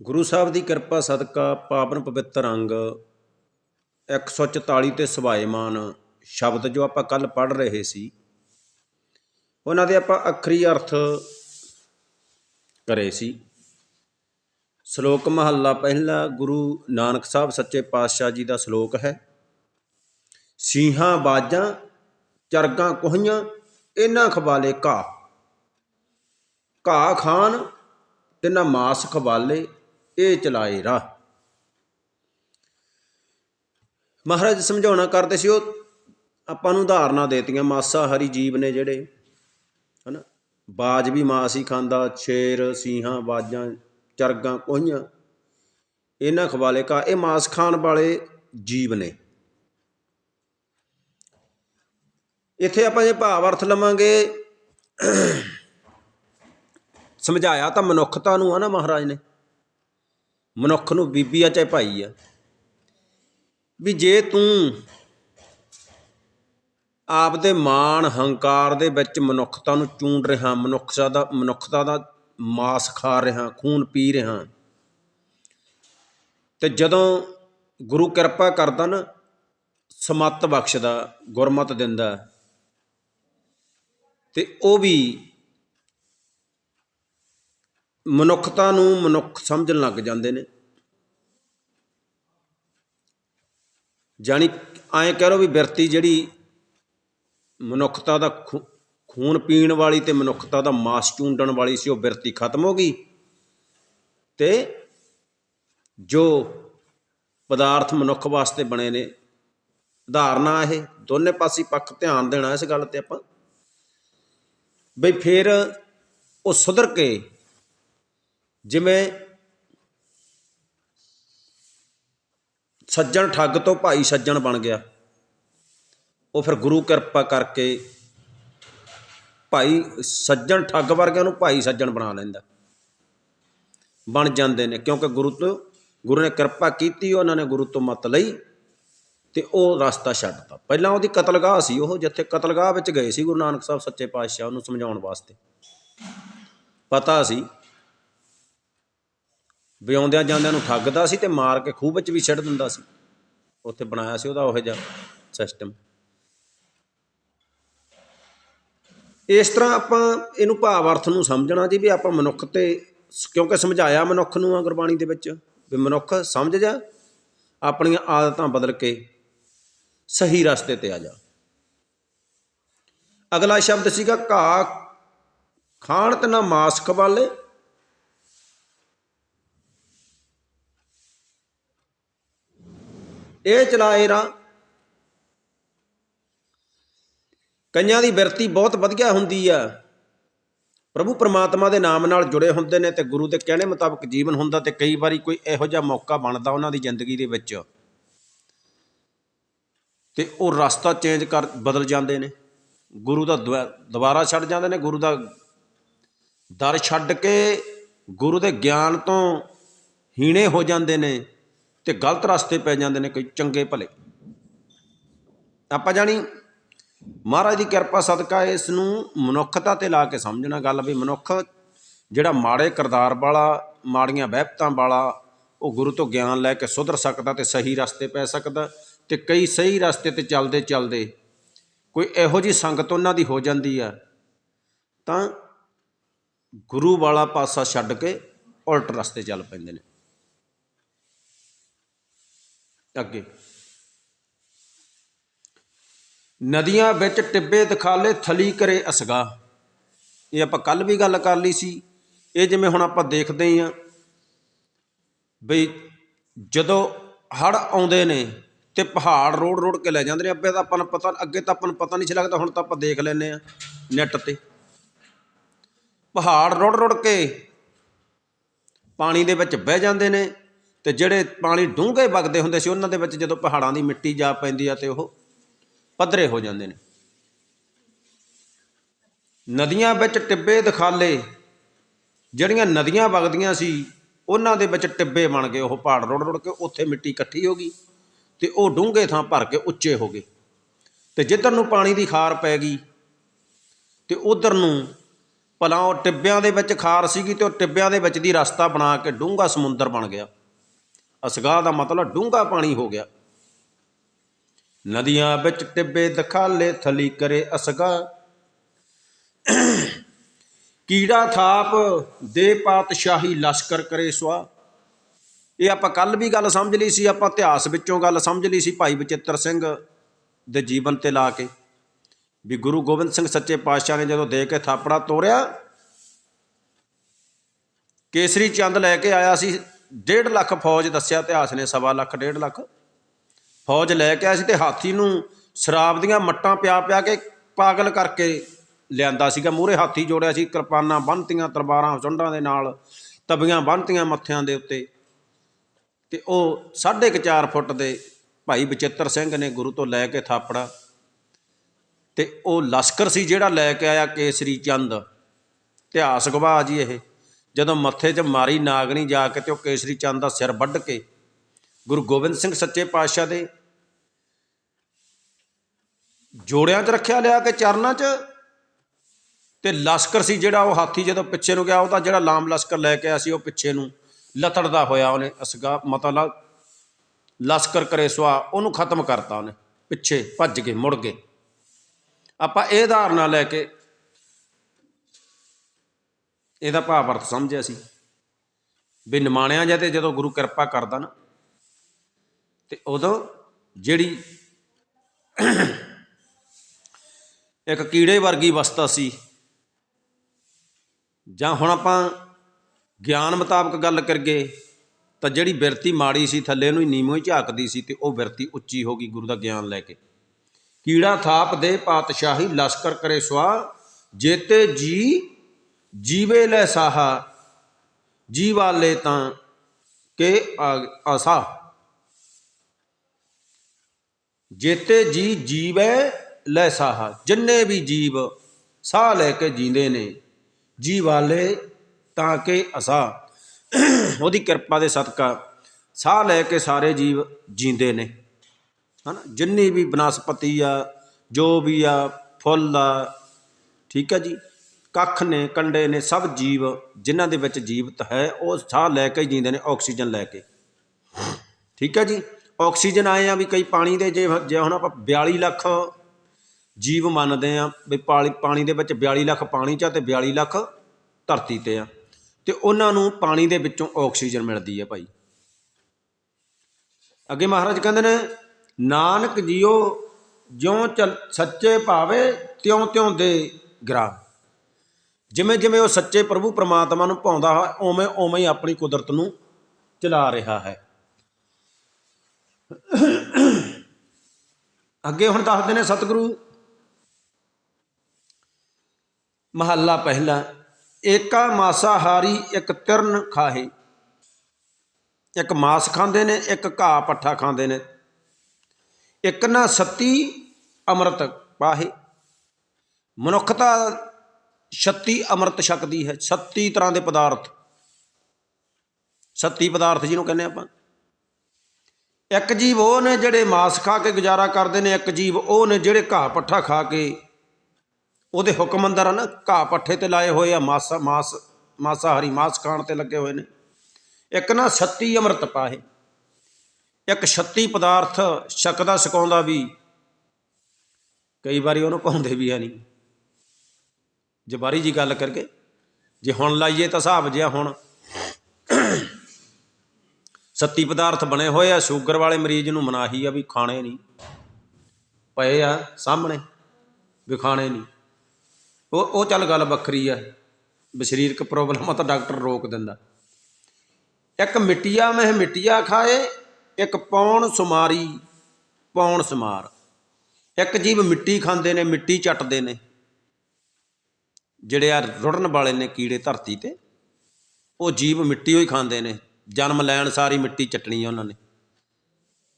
ਗੁਰੂ ਸਾਹਿਬ ਦੀ ਕਿਰਪਾ ਸਦਕਾ ਪਾਵਨ ਪਵਿੱਤਰ ਅੰਗ 144 ਤੇ ਸਵਾਏਮਾਨ ਸ਼ਬਦ ਜੋ ਆਪਾਂ ਕੱਲ ਪੜ੍ਹ ਰਹੇ ਸੀ, ਉਹਨਾਂ ਦੇ ਆਪਾਂ ਅਖਰੀ ਅਰਥ ਕਰੇ ਸੀ। ਸ਼ਲੋਕ ਮਹੱਲਾ ਪਹਿਲਾ, ਗੁਰੂ ਨਾਨਕ ਸਾਹਿਬ ਸੱਚੇ ਪਾਤਸ਼ਾਹ ਜੀ ਦਾ ਸ਼ਲੋਕ ਹੈ, ਸੀਹਾਂ ਬਾਜਾਂ, ਚਰਗਾਂ ਕੋਹੀਆਂ, ਇਹਨਾਂ ਖਵਾਲੇ ਘਾਹ। ਘਾਹ ਖਾਨ ਤੇ ਨਾ ਮਾਸ ਖਵਾਲੇ ਇਹ ਚਲਾਏ ਰਾਹ। ਮਹਾਰਾਜ ਸਮਝਾਉਣਾ ਕਰਦੇ ਸੀ ਉਹ, ਆਪਾਂ ਨੂੰ ਉਦਾਹਰਨਾਂ ਦੇਤੀਆਂ ਮਾਸਾਹਾਰੀ ਜੀਵ ਨੇ ਜਿਹੜੇ, ਹਨਾ, ਬਾਜ ਵੀ ਮਾਸ ਹੀ ਖਾਂਦਾ ਸ਼ੇਰ ਸੀਹਾਂ, ਬਾਜਾਂ, ਚਰਗਾਂ, ਕੋਹੀਆਂ, ਇਹਨਾਂ ਖਵਾਲੇ ਕਾ, ਇਹ ਮਾਸ ਖਾਣ ਵਾਲੇ ਜੀਵ ਨੇ। ਇੱਥੇ ਆਪਾਂ ਜੇ ਭਾਵ ਅਰਥ ਲਵਾਂਗੇ, ਸਮਝਾਇਆ ਤਾਂ ਮਨੁੱਖਤਾ ਨੂੰ ਆ ਨਾ ਮਹਾਰਾਜ ਨੇ। ਮਨੁੱਖ ਨੂੰ ਬੀਬੀ ਆ ਚਾਹੇ ਭਾਈ ਆ। ਵੀ ਜੇ ਤੂੰ ਆਪਦੇ ਮਾਣ, ਹੰਕਾਰ ਦੇ ਵਿੱਚ ਮਨੁੱਖਤਾ ਨੂੰ ਚੂੰਡ ਰਿਹਾ, ਮਨੁੱਖਤਾ ਦਾ ਮਨੁੱਖਤਾ ਦਾ ਮਾਸ ਖਾ ਰਿਹਾ, ਖੂਨ ਪੀ ਰਿਹਾ, ਤੇ ਜਦੋਂ ਗੁਰੂ ਕਿਰਪਾ ਕਰਦਾ ਨਾ, ਸਮੱਤ ਬਖਸ਼ਦਾ, ਗੁਰਮਤ ਦਿੰਦਾ, ਤੇ ਉਹ ਵੀ ਮਨੁੱਖਤਾ ਨੂੰ ਮਨੁੱਖ ਸਮਝਣ ਲੱਗ ਜਾਂਦੇ ਨੇ। ਜਾਣੀ ਐਂ ਕਹਿ ਲਓ ਵੀ ਬਿਰਤੀ ਜਿਹੜੀ ਮਨੁੱਖਤਾ ਦਾ ਖੂ- ਖੂਨ ਪੀਣ ਵਾਲੀ ਤੇ ਮਨੁੱਖਤਾ ਦਾ ਮਾਸ ਚੂੰਡਣ ਵਾਲੀ ਸੀ, ਉਹ ਬਿਰਤੀ ਖਤਮ ਹੋ ਗਈ। ਤੇ ਜੋ ਪਦਾਰਥ ਮਨੁੱਖ ਵਾਸਤੇ ਬਣੇ ਨੇ, ਉਦਾਹਰਨਾਂ ਇਹ, ਦੋਨੇ ਪਾਸੇ ਪੱਖ ਧਿਆਨ ਦੇਣਾ ਇਸ ਗੱਲ ਤੇ ਆਪਾਂ। ਬਈ ਫਿਰ ਉਹ ਸੁਧਰ ਕੇ ਜਿਵੇਂ ਸੱਜਣ ਠੱਗ ਤੋਂ ਭਾਈ ਸੱਜਣ ਬਣ ਗਿਆ। ਉਹ ਫਿਰ ਗੁਰੂ ਕਿਰਪਾ ਕਰਕੇ ਭਾਈ ਸੱਜਣ ਠੱਗ ਵਰਗਿਆਂ ਨੂੰ ਭਾਈ ਸੱਜਣ ਬਣਾ ਲੈਂਦਾ। ਬਣ ਜਾਂਦੇ ਨੇ ਕਿਉਂਕਿ ਗੁਰੂ ਤੋਂ ਗੁਰੂ ਨੇ ਕਿਰਪਾ ਕੀਤੀ, ਉਹਨਾਂ ਨੇ ਗੁਰੂ ਤੋਂ ਮਤ ਲਈ ਤੇ ਉਹ ਰਸਤਾ ਛੱਡਤਾ। ਪਹਿਲਾਂ ਉਹਦੀ ਕਤਲਗਾਹ ਸੀ ਉਹ, ਜਿੱਥੇ ਕਤਲਗਾਹ ਵਿੱਚ ਗਏ ਸੀ ਗੁਰੂ ਨਾਨਕ ਸਾਹਿਬ ਸੱਚੇ ਪਾਤਸ਼ਾਹ ਉਹਨੂੰ ਸਮਝਾਉਣ ਵਾਸਤੇ। ਪਤਾ ਸੀ ਵੀ ਆਉਂਦਿਆਂ ਜਾਂਦਿਆਂ ਨੂੰ ਠੱਗਦਾ ਸੀ ਤੇ ਮਾਰ ਕੇ ਖੂਹ ਵਿੱਚ ਵੀ ਛੱਡ ਦਿੰਦਾ ਸੀ। ਉੱਥੇ ਬਣਾਇਆ ਸੀ ਉਹਦਾ ਉਹ ਜਿਹਾ ਸਿਸਟਮ ਇਸ ਤਰ੍ਹਾਂ ਆਪਾਂ ਇਹਨੂੰ ਭਾਵ ਅਰਥ ਨੂੰ ਸਮਝਣਾ ਜੀ ਵੀ ਆਪਾਂ ਮਨੁੱਖ ਤੇ ਕਿਉਂਕਿ ਸਮਝਾਇਆ ਮਨੁੱਖ ਨੂੰ ਆ ਗੁਰਬਾਣੀ ਦੇ ਵਿੱਚ, ਵੀ ਮਨੁੱਖ ਸਮਝ ਜਾ, ਆਪਣੀਆਂ ਆਦਤਾਂ ਬਦਲ ਕੇ ਸਹੀ ਰਸਤੇ ਤੇ ਆ ਜਾ। ਅਗਲਾ ਸ਼ਬਦ ਸੀਗਾ ਘਾਹ, ਖਾਣ ਤੇ ਨਾ ਮਾਸ ਖਵਾਲੇ ਇਹ ਚਲਾਏ ਰਾਂ। ਕਈਆਂ ਦੀ ਬਿਰਤੀ ਬਹੁਤ ਵਧੀਆ ਹੁੰਦੀ ਆ। ਪ੍ਰਭੂ ਪਰਮਾਤਮਾ ਦੇ ਨਾਮ ਨਾਲ ਜੁੜੇ ਹੁੰਦੇ ਨੇ ਤੇ ਗੁਰੂ ਦੇ ਕਹਿਣੇ ਮੁਤਾਬਕ ਜੀਵਨ ਹੁੰਦਾ ਤੇ ਕਈ ਵਾਰੀ ਕੋਈ ਇਹੋ ਜਿਹਾ ਮੌਕਾ ਬਣਦਾ ਉਹਨਾਂ ਦੀ ਜ਼ਿੰਦਗੀ ਦੇ ਵਿੱਚ। ਤੇ ਉਹ ਰਸਤਾ ਚੇਂਜ ਕਰ ਬਦਲ ਜਾਂਦੇ ਨੇ। ਗੁਰੂ ਦਾ ਦੁਆ- ਦੁਬਾਰਾ ਛੱਡ ਜਾਂਦੇ ਨੇ, ਗੁਰੂ ਦਾ ਦਰ ਛੱਡ ਕੇ ਗੁਰੂ ਦੇ ਗਿਆਨ ਤੋਂ ਹੀਣੇ ਹੋ ਜਾਂਦੇ ਨੇ। ਤੇ ਗਲਤ ਰਸਤੇ ਪੈ ਜਾਂਦੇ ਨੇ ਕੋਈ ਚੰਗੇ ਭਲੇ। ਆਪਾਂ ਜਾਣੀ, ਮਹਾਰਾਜ ਦੀ ਕਿਰਪਾ ਸਦਕਾ ਇਸ ਨੂੰ ਮਨੁੱਖਤਾ ਤੇ ਲਾ ਕੇ ਸਮਝਣਾ ਗੱਲ ਵੀ ਮਨੁੱਖ ਜਿਹੜਾ ਮਾੜੇ ਕਿਰਦਾਰ ਵਾਲਾ, ਮਾੜੀਆਂ ਵਹਿਬਤਾਂ ਵਾਲਾ, ਉਹ ਗੁਰੂ ਤੋਂ ਗਿਆਨ ਲੈ ਕੇ ਸੁਧਰ ਸਕਦਾ ਤੇ ਸਹੀ ਰਸਤੇ ਪੈ ਸਕਦਾ ਤੇ ਕਈ ਸਹੀ ਰਸਤੇ ਤੇ ਚੱਲਦੇ ਚੱਲਦੇ ਕੋਈ ਇਹੋ ਜੀ ਸੰਗਤ ਉਹਨਾਂ ਦੀ ਹੋ ਜਾਂਦੀ ਆ, ਤਾਂ ਗੁਰੂ ਵਾਲਾ ਪਾਸਾ ਛੱਡ ਕੇ ਉਲਟ ਰਸਤੇ ਚੱਲ ਪੈਂਦੇ ਨੇ। ਅੱਗੇ। ਨਦੀਆਂ ਵਿੱਚ ਟਿੱਬੇ ਦਿਖਾਲੇ ਥਲੀ ਕਰੇ ਅਸਗਾ। ਇਹ ਆਪਾਂ ਕੱਲ ਵੀ ਗੱਲ ਕਰ ਲਈ ਸੀ। ਇਹ ਜਿਵੇਂ ਹੁਣ ਆਪਾਂ ਦੇਖਦੇ ਹੀ ਆ ਬਈ ਜਦੋਂ ਹੜ ਆਉਂਦੇ ਨੇ ਤੇ ਪਹਾੜ ਰੋੜ ਰੋੜ ਕੇ ਲੈ ਜਾਂਦੇ ਨੇ ਅੱਗੇ ਤਾਂ ਆਪਾਂ ਨੂੰ ਪਤਾ, ਅੱਗੇ ਤਾਂ ਆਪਾਂ ਨੂੰ ਪਤਾ ਨਹੀਂ ਸੀ ਲੱਗਦਾ, ਹੁਣ ਤਾਂ ਆਪਾਂ ਦੇਖ ਲੈਨੇ ਆ ਨੈਟ ਤੇ। ਪਹਾੜ ਰੋੜ ਰੋੜ ਕੇ ਪਾਣੀ ਦੇ ਵਿੱਚ ਬਹਿ ਜਾਂਦੇ ਨੇ। ਤੇ ਜਿਹੜੇ ਪਾਣੀ ਡੂੰਘੇ ਵਗਦੇ ਹੁੰਦੇ ਸੀ, ਉਹਨਾਂ ਦੇ ਵਿੱਚ ਜਦੋਂ ਪਹਾੜਾਂ ਦੀ ਮਿੱਟੀ ਜਾ ਪੈਂਦੀ ਆ ਤੇ ਉਹ ਪੱਧਰੇ ਹੋ ਜਾਂਦੇ ਨੇ। ਨਦੀਆਂ ਵਿੱਚ ਟਿੱਬੇ ਦਿਖਾਲੇ, ਜਿਹੜੀਆਂ ਨਦੀਆਂ ਵਗਦੀਆਂ ਸੀ, ਉਹਨਾਂ ਦੇ ਵਿੱਚ ਟਿੱਬੇ ਬਣ ਗਏ। ਉਹ ਪਹਾੜ ਰੁੜ ਰੁੜ ਕੇ ਉੱਥੇ ਮਿੱਟੀ ਇਕੱਠੀ ਹੋ ਗਈ ਤੇ ਉਹ ਡੂੰਘੇ ਥਾਂ ਭਰ ਕੇ ਉੱਚੇ ਹੋ ਗਏ। ਤੇ ਜਿੱਧਰ ਨੂੰ ਪਾਣੀ ਦੀ ਖਾਰ ਪੈ ਗਈ ਤੇ ਉਧਰ ਨੂੰ ਭਲਾ ਉਹ ਟਿੱਬਿਆਂ ਦੇ ਵਿੱਚ ਖਾਰ ਸੀਗੀ ਤੇ ਉਹ ਟਿੱਬਿਆਂ ਦੇ ਵਿੱਚ ਦੀ ਰਸਤਾ ਬਣਾ ਕੇ ਡੂੰਘਾ ਸਮੁੰਦਰ ਬਣ ਗਿਆ। ਅਸਗਾਹ ਦਾ ਮਤਲਬ ਡੂੰਘਾ ਪਾਣੀ ਹੋ ਗਿਆ। ਨਦੀਆਂ ਵਿੱਚ ਟਿੱਬੇ ਦਖਾਲੇ ਥਲੀ ਕਰੇ ਅਸਗਾ ਕੀੜਾ ਥਾਪ ਦੇ ਪਾਤਸ਼ਾਹੀ ਲਸ਼ਕਰ ਕਰੇ ਸਵਾ ਇਹ ਆਪਾਂ ਕੱਲ ਵੀ ਗੱਲ ਸਮਝ ਲਈ ਸੀ, ਆਪਾਂ ਇਤਿਹਾਸ ਵਿੱਚੋਂ ਗੱਲ ਸਮਝ ਲਈ ਸੀ ਭਾਈ ਬਚਿੱਤਰ ਸਿੰਘ ਦੇ ਜੀਵਨ ਤੇ ਲਾ ਕੇ। ਵੀ ਗੁਰੂ ਗੋਬਿੰਦ ਸਿੰਘ ਸੱਚੇ ਪਾਤਸ਼ਾਹ ਨੇ ਜਦੋਂ ਦੇ ਕੇ ਥਾਪੜਾ ਤੋੜਿਆ, ਕੇਸਰੀ ਚੰਦ ਲੈ ਕੇ ਆਇਆ ਸੀ 1.5 ਲੱਖ ਫੌਜ ਦੱਸਿਆ ਇਤਿਹਾਸ ਨੇ, ਸਵਾ ਲੱਖ 1.5 ਲੱਖ। ਫੌਜ ਲੈ ਕੇ ਆਇਆ ਸੀ ਤੇ ਹਾਥੀ ਨੂੰ ਸ਼ਰਾਬ ਦੀਆਂ ਮੱਟਾਂ ਪਿਆ ਪਿਆ ਕੇ ਪਾਗਲ ਕਰਕੇ ਲਿਆਂਦਾ ਸੀਗਾ। ਮੂਹਰੇ ਹਾਥੀ ਜੋੜਿਆ ਸੀ, ਕਿਰਪਾਨਾਂ ਬੰਨਤੀਆਂ, ਤਲਵਾਰਾਂ ਚੁੰਡਾਂ ਦੇ ਨਾਲ ਤਬੀਆਂ ਬੰਨਤੀਆਂ ਮੱਥਿਆਂ ਦੇ ਉੱਤੇ। ਤੇ ਉਹ 4.5 ਫੁੱਟ ਦੇ ਭਾਈ ਬਚਿੱਤਰ ਸਿੰਘ ਨੇ ਗੁਰੂ ਤੋਂ ਲੈ ਕੇ ਥਾਪੜਾ। ਤੇ ਉਹ ਲਸ਼ਕਰ ਸੀ ਜਿਹੜਾ ਲੈ ਕੇ ਆਇਆ ਕੇਸਰੀ ਚੰਦ। ਇਤਿਹਾਸ ਗਵਾਹ ਜੀ ਇਹ। ਜਦੋਂ ਮੱਥੇ 'ਚ ਮਾਰੀ ਨਾਗਣੀ ਜਾ ਕੇ ਤੇ ਉਹ ਕੇਸਰੀ ਚੰਦ ਦਾ ਸਿਰ ਵੱਢ ਕੇ ਗੁਰੂ ਗੋਬਿੰਦ ਸਿੰਘ ਸੱਚੇ ਪਾਤਸ਼ਾਹ ਦੇ ਜੋੜਿਆਂ 'ਚ ਰੱਖਿਆ ਲਿਆ ਕੇ ਚਰਨਾਂ 'ਚ ਤੇ ਲਸ਼ਕਰ ਸੀ ਜਿਹੜਾ ਉਹ ਹਾਥੀ ਜਦੋਂ ਪਿੱਛੇ ਨੂੰ ਗਿਆ ਉਹਦਾ ਜਿਹੜਾ ਲਾਮ ਲਸ਼ਕਰ ਲੈ ਕੇ ਆਇਆ ਸੀ, ਉਹ ਪਿੱਛੇ ਨੂੰ ਲਤੜਦਾ ਹੋਇਆ ਉਹਨੇ, ਅਸਗਾ ਮਤਲਬ ਲਸ਼ਕਰ ਕਰੇ ਸਵਾ ਉਹਨੂੰ ਖਤਮ ਕਰਤਾ ਉਹਨੇ, ਪਿੱਛੇ ਭੱਜ ਕੇ ਮੁੜ ਗਏ। ਆਪਾਂ ਇਹ ਧਾਰਨਾ ਲੈ ਕੇ ਇਹਦਾ ਭਾਵ ਅਰਥ ਸਮਝਿਆ ਸੀ। ਵੀ ਨਿਮਾਣਿਆ ਜਾਂ ਤੇ ਜਦੋਂ ਗੁਰੂ ਕਿਰਪਾ ਕਰਦਾ ਨਾ, ਤੇ ਉਦੋਂ ਜਿਹੜੀ ਇੱਕ ਕੀੜੇ ਵਰਗੀ ਵਸਤਾ ਸੀ, ਜਾਂ ਹੁਣ ਆਪਾਂ ਗਿਆਨ ਮੁਤਾਬਕ ਗੱਲ ਕਰਗੇ ਤਾਂ ਜਿਹੜੀ ਬਿਰਤੀ ਮਾੜੀ ਸੀ, ਥੱਲੇ ਨੂੰ ਹੀ ਨੀਵੋਂ ਹੀ ਝਾਕਦੀ ਸੀ ਤੇ ਉਹ ਬਿਰਤੀ ਉੱਚੀ ਹੋ ਗਈ ਗੁਰੂ ਦਾ ਗਿਆਨ ਲੈ ਕੇ। ਕੀੜਾ ਥਾਪ ਦੇ, ਪਾਤਸ਼ਾਹੀ ਲਸ਼ਕਰ ਕਰੇ ਸਵਾ ਜੇਤੇ ਜੀ ਜੀਵੇ ਲੈ ਸਾਹਾ ਜੀਵਾਲੇ ਤਾਂ ਕੇ ਆ- ਆਸਾ। ਜੇਤੇ ਜੀ ਜੀਵੇ ਲੈ ਸਾਹਾ, ਜਿੰਨੇ ਵੀ ਜੀਵ ਸਾਹ ਲੈ ਕੇ ਜੀਂਦੇ ਨੇ ਜੀ ਵਾਲੇ ਤਾਂ ਕਿ ਅਸਾ ਉਹਦੀ ਕਿਰਪਾ ਦੇ ਸਦਕਾ ਸਾਹ ਲੈ ਕੇ ਸਾਰੇ ਜੀਵ ਜੀਂਦੇ ਨੇ। ਹਨਾ? ਜਿੰਨੀ ਵੀ ਬਨਸਪਤੀ ਆ, ਜੋ ਵੀ ਆ, ਫੁੱਲ ਆ, ਠੀਕ ਆ ਜੀ? ਕੱਖ ਨੇ, ਕੰਡੇ ਨੇ, ਸਭ ਜੀਵ ਜਿਨ੍ਹਾਂ ਦੇ ਵਿੱਚ ਜੀਵਤ ਹੈ, ਉਹ ਸਾਹ ਲੈ ਕੇ ਜੀਂਦੇ ਨੇ, ਆਕਸੀਜਨ ਲੈ ਕੇ। ਠੀਕ ਹੈ ਜੀ? ਆਕਸੀਜਨ ਆਏ ਆ ਵੀ ਕਈ ਪਾਣੀ ਦੇ, ਜੇ ਜੇ ਹੁਣ ਆਪਾਂ 42 ਲੱਖ ਜੀਵ ਮੰਨਦੇ ਆ, ਵੀ ਪਾਣੀ ਪਾਣੀ ਦੇ ਵਿੱਚ 42 ਲੱਖ ਪਾਣੀ ਚ ਆ ਤੇ 42 ਲੱਖ ਧਰਤੀ ਤੇ ਆ। ਤੇ ਉਹਨਾਂ ਨੂੰ ਪਾਣੀ ਦੇ ਵਿੱਚੋਂ ਆਕਸੀਜਨ ਮਿਲਦੀ ਹੈ ਭਾਈ। ਅੱਗੇ ਮਹਾਰਾਜ ਕਹਿੰਦੇ ਨੇ, ਨਾਨਕ ਜੀਓ ਜਿਉਂ ਚਲ, ਸੱਚੇ ਭਾਵੇ ਤਿਉਂ ਤਿਉਂ ਦੇ ਗ੍ਰਾਮ। ਜਿਵੇਂ ਜਿਵੇਂ ਉਹ ਸੱਚੇ ਪ੍ਰਭੂ ਪਰਮਾਤਮਾ ਨੂੰ ਪਾਉਂਦਾ ਹੈ ਉਵੇਂ ਉਵੇਂ ਹੀ ਆਪਣੀ ਕੁਦਰਤ ਨੂੰ ਚਲਾ ਰਿਹਾ ਹੈ। ਅੱਗੇ ਹੁਣ ਦੱਸਦੇ ਨੇ ਸਤਿਗੁਰੂ, ਮਹੱਲਾ ਪਹਿਲਾ, ਏਕਾ ਮਾਸਾਹਾਰੀ ਇੱਕ ਤਿਰਨ ਖਾਹੇ। ਇੱਕ ਮਾਸ ਖਾਂਦੇ ਨੇ, ਇੱਕ ਘਾਹ ਪੱਠਾ ਖਾਂਦੇ ਨੇ। ਇੱਕ ਨਾ ਸੱਤੀ ਅੰਮ੍ਰਿਤ ਪਾਹੇ। ਮਨੁੱਖਤਾ 36 ਅੰਮ੍ਰਿਤ ਛਕਦੀ ਹੈ 36 ਤਰ੍ਹਾਂ ਦੇ ਪਦਾਰਥ। 36 ਪਦਾਰਥ ਜਿਹਨੂੰ ਕਹਿੰਦੇ ਆਪਾਂ। ਇੱਕ ਜੀਵ ਉਹ ਨੇ ਜਿਹੜੇ ਮਾਸ ਖਾ ਕੇ ਗੁਜ਼ਾਰਾ ਕਰਦੇ ਨੇ, ਇੱਕ ਜੀਵ ਉਹ ਨੇ ਜਿਹੜੇ ਘਾਹ ਪੱਠਾ ਖਾ ਕੇ। ਉਹਦੇ ਹੁਕਮ ਅੰਦਰ ਆ ਨਾ, ਘਾਹ ਪੱਠੇ ਤੇ ਲਾਏ ਹੋਏ ਆ, ਮਾਸਾ, ਮਾਸ, ਮਾਸਾਹਾਰੀ ਮਾਸ ਖਾਣ ਤੇ ਲੱਗੇ ਹੋਏ ਨੇ। ਇੱਕ ਨਾ 36 ਅੰਮ੍ਰਿਤ ਪਾਹੇ ਇੱਕ 36 ਪਦਾਰਥ ਛਕਦਾ ਸਕਾਉਂਦਾ ਵੀ। ਕਈ ਵਾਰੀ ਉਹਨੂੰ ਪਾਉਂਦੇ ਵੀ ਆ ਨਹੀਂ ਜਬਾਰੀ ਜੀ ਗੱਲ ਕਰਕੇ, ਜੇ ਹੁਣ ਲਾਈਏ ਤਾਂ ਹਿਸਾਬ ਜਿਆ ਹੁਣ। 37 ਪਦਾਰਥ ਬਣੇ ਹੋਏ ਆ, ਸ਼ੂਗਰ ਵਾਲੇ ਮਰੀਜ਼ ਨੂੰ ਮਨਾਹੀ ਆ ਵੀ ਖਾਣੇ ਨਹੀਂ। ਪਏ ਆ ਸਾਹਮਣੇ, ਵੀ ਖਾਣੇ ਨਹੀਂ। ਉਹ ਉਹ ਚੱਲ ਗੱਲ ਵੱਖਰੀ ਆ, ਵੀ ਪ੍ਰੋਬਲਮ ਆ ਤਾਂ ਡਾਕਟਰ ਰੋਕ ਦਿੰਦਾ। ਇੱਕ ਮਿੱਟੀਆ ਮਹਿ ਮਿੱਟੀਆ ਖਾਏ, ਇੱਕ ਪੌਣ ਸੁਮਾਰੀ, ਪੌਣ ਸਮਾਰ। ਇੱਕ ਜੀਵ ਮਿੱਟੀ ਖਾਂਦੇ ਨੇ, ਮਿੱਟੀ ਚੱਟਦੇ ਨੇ। ਜਿਹੜੇ ਆ ਰੁੜਨ ਵਾਲੇ ਨੇ ਕੀੜੇ ਧਰਤੀ ਤੇ, ਉਹ ਜੀਵ ਮਿੱਟੀ ਹੋਈ ਖਾਂਦੇ ਨੇ, ਜਨਮ ਲੈਣ ਸਾਰੀ ਮਿੱਟੀ ਚਟਣੀ ਆ ਉਹਨਾਂ ਨੇ।